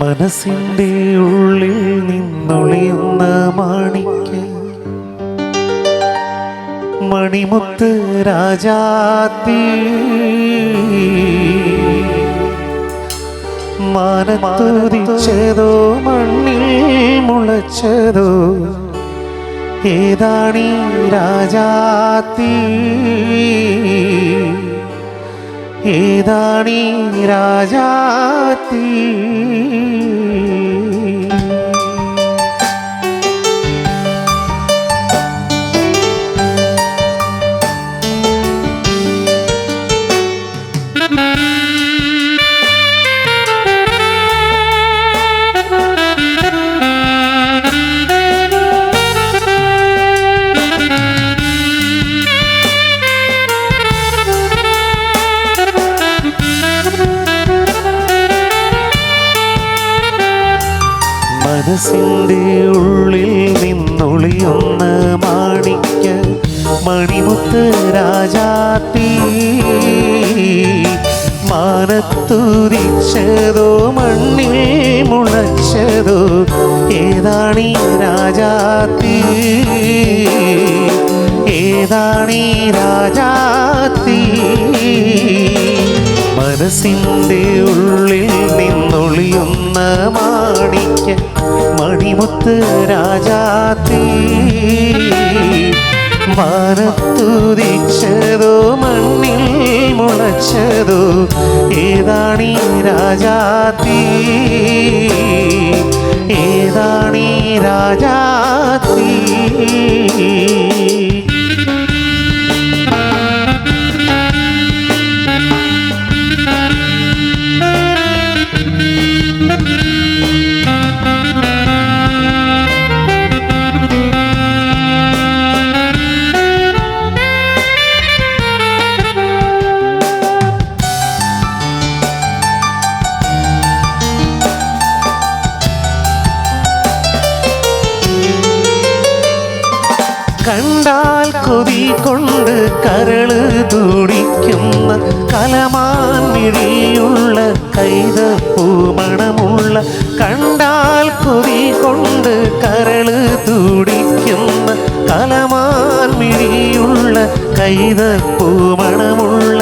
മനസ്സിന്റെ ഉള്ളിൽ നിന്നൊളിയുന്ന മാണിക്ക് മണിമുത്ത് രാജാത്തി മാനത്തുദിച്ചതോ മണ്ണിൽ മുളച്ചതോ ഏതാണീ രാജാത്തി ഏതാണീ രാജാത്തി മനസ്സിന്റെ ഉള്ളിൽ നിന്നൊളിയുന്ന മാണിക്ക. മണിമുത്ത് രാജാത്തി മാനത്തുരിച്ചതോ മണ്ണിൽ മുളച്ചതോ ഏതാണീ രാജാത്തി? ഏതാണീ രാജാത്തി? മനസ്സിന്റെ ഉള്ളിൽ നിന്നൊളിയുന്ന മാണിക്ക. മണിമുത്ത് രാജാത്തി. മാനത്തുദിച്ചതോ മണ്ണിൽ മുളച്ചതോ ഏതാണീ രാജാത്തി? ഏതാണീ രാജാത്തി? കണ്ടാൽ കൊതി കൊണ്ട് കരൾ തുടിക്കുന്ന കൈത പൂമണമുള്ള കണ്ടാൽ കൊതി കൊണ്ട് കരൾ തുടിക്കുന്ന കൈത പൂമണമുള്ള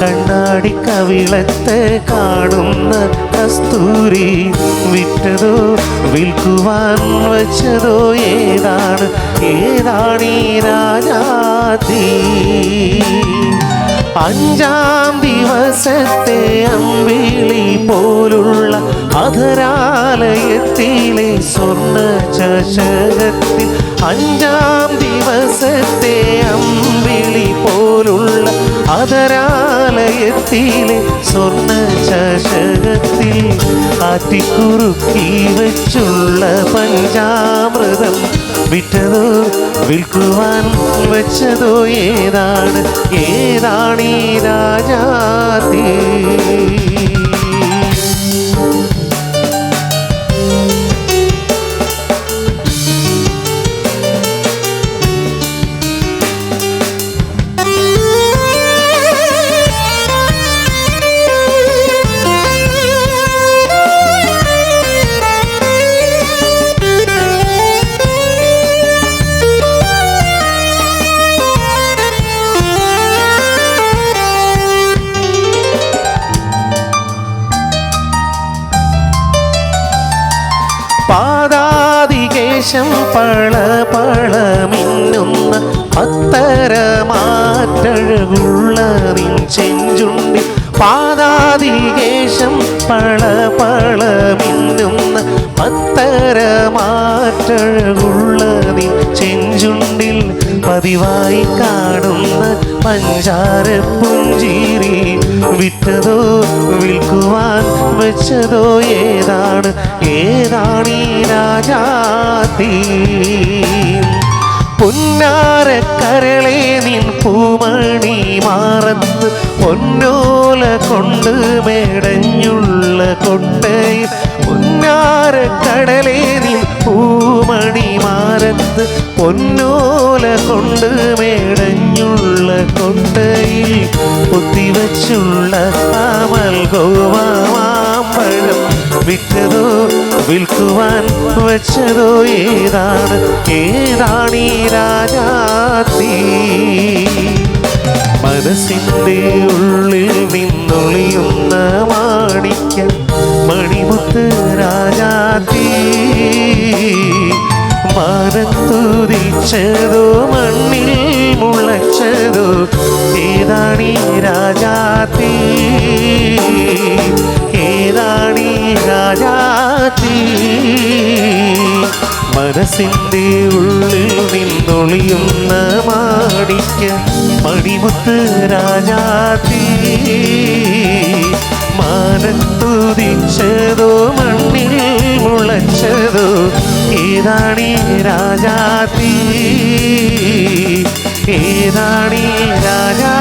കണ്ണാടി കവിളത്തെ കാണുന്ന കസ്തൂരി വിറ്റതോ വിൽക്കുവാൻ വച്ചതോ ഏതാണ്? ഏതാണീ രാജാതി? അഞ്ചാം ദിവസത്തെ അമ്പിളി പോലുള്ള അധരാലയത്തിലെ സ്വർണ ചഷകത്തിൽ അഞ്ചാം ദിവസത്തെ അമ്പിളി പോലുള്ള അതരാലയത്തിലെ സ്വർണ ചഷകത്തിൽ ആറ്റിക്കുറുക്കി വെച്ചുള്ള പഞ്ചാമൃതം വിറ്റതോ വിൽക്കുവാൻ വെച്ചതോ ഏതാണ്? ഏതാണീ രാജാതി? പാദാതികേശം പള പള മിന്നുന്ന പത്തര മാറ്റഴകുള്ള നിൻ ചെഞ്ചുണ്ടി പാദാതികേശം പള പള മിന്നുന്ന പത്തര മാറ്റഴകുള്ള നിൻ ചെഞ്ചുണ്ടിൽ പതിവായി കാണുന്ന പഞ്ചാര പുഞ്ചിരി വിറ്റതോ വിൽക്കുവാൻ വെച്ചതോ ഏതാണ്? ഏതാണ് ഈ രാജാതി? പുന്നാരക്കരളെ നിൻ പൂമണി മാറത്ത് പൊന്നോല കൊണ്ട് മേടഞ്ഞുള്ള കൊട്ടയിൽ പൊന്നാരക്കടലേ നിൻ പൂമണി മാറത്ത് പൊന്നോല കൊണ്ട് മേടഞ്ഞുള്ള കൊട്ടയിൽ കുത്തിവച്ചുള്ള അമൽ ഗോവാമ്പഴം വിറ്റതോ വിൽക്കുവാൻ വെച്ചതോ ഏതാണ്? ഏതാണീ രാജാത്തീ മനസ്സിന്റെ ഉള്ളിൽ നിന്നൊളിയുന്ന മാണിക്യം മണിമുത്ത് രാജാത്തീ മാനത്തുതിച്ചതോ മണ്ണിൽ മുളച്ചതോ. ഏതാണീ രാജാത്തി ഏതാണീ രാജാത്തി മനസ്സിന്റെ ഉള്ളിൽ നിന്നൊളിയുന്ന മാടിക്ക് മണിമുത്ത് രാജാത്തി മാനത്തുതിച്ചതോ മണ്ണിൽ മുളച്ചതോ. ഏതാണീ രാജാതി? ഏതാണീ രാജാ